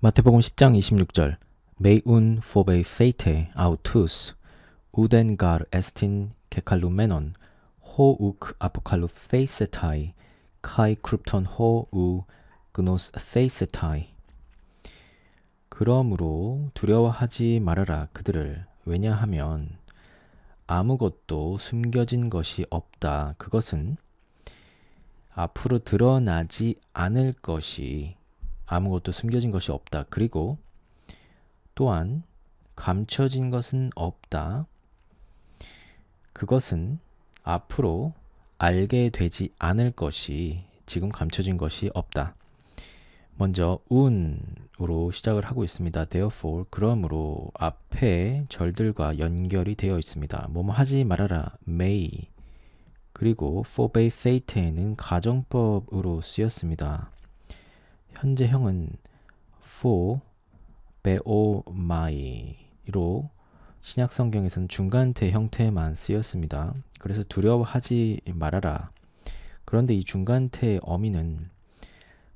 마태복음 10장 26절 메이운 포베이 세이테 아우투스 우덴 가르 에스틴 케칼루메논 호우크 아포칼루 페이세타이 카이 크룹톤 호우 그노스 페이세타이 그러므로 두려워하지 말아라 그들을. 왜냐하면 아무것도 숨겨진 것이 없다. 그것은 앞으로 드러나지 않을 것이 아무것도 숨겨진 것이 없다. 그리고 또한 감춰진 것은 없다. 그것은 앞으로 알게 되지 않을 것이 지금 감춰진 것이 없다. 먼저 운으로 시작을 하고 있습니다. therefore 그러므로 앞에 절들과 연결이 되어 있습니다. 뭐뭐 하지 말아라 may 그리고 forbade Satan은 가정법으로 쓰였습니다. 현재형은 for beomai로 신약 성경에서는 중간태 형태만 쓰였습니다. 그래서 두려워하지 말아라. 그런데 이 중간태 어미는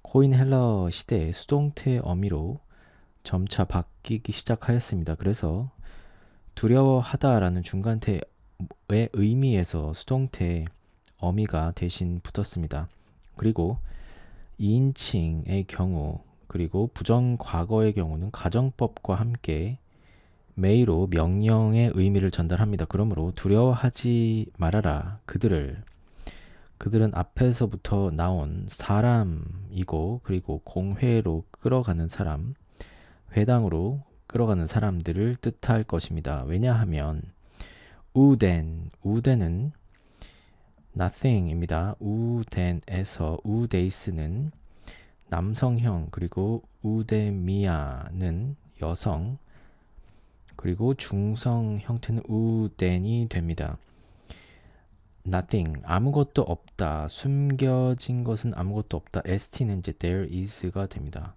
코인 헬러 시대의 수동태 어미로 점차 바뀌기 시작하였습니다. 그래서 두려워하다라는 중간태의 의미에서 수동태 어미가 대신 붙었습니다. 그리고 2인칭의 경우 그리고 부정 과거의 경우는 가정법과 함께 메이로 명령의 의미를 전달합니다. 그러므로 두려워하지 말아라. 그들을 그들은 앞에서부터 나온 사람이고 그리고 공회로 끌어가는 사람, 회당으로 끌어가는 사람들을 뜻할 것입니다. 왜냐하면 우덴, 우덴은 nothing입니다. 우덴에서 우데이스는 남성형 그리고 우데미아는 여성 그리고 중성 형태는 우덴이 됩니다. nothing 아무것도 없다 숨겨진 것은 아무것도 없다 st는 이제 there is가 됩니다.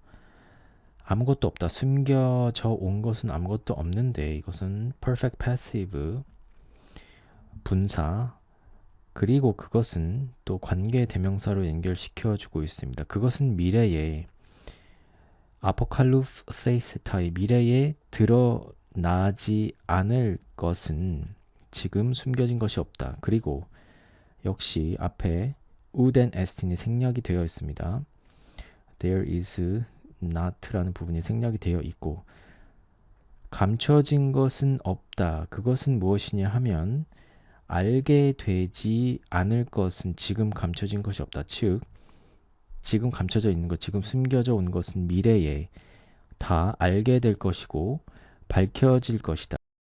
아무것도 없다 숨겨져 온 것은 아무것도 없는데 이것은 perfect passive 분사 그리고 그것은 또 관계 대명사로 연결시켜 주고 있습니다. 그것은 미래에 아포칼루세이스타의 미래에 드러나지 않을 것은 지금 숨겨진 것이 없다. 그리고 역시 앞에 우덴 에스틴이 생략이 되어 있습니다. There is not라는 부분이 생략이 되어 있고 감춰진 것은 없다. 그것은 무엇이냐 하면 알게 되지 않을 것은 지금 감춰진 것이 없다. 즉, 지금 감춰져 있는 것, 지금 숨겨져 온 것은 미래에 다 알게 될 것이고 밝혀질 것이다.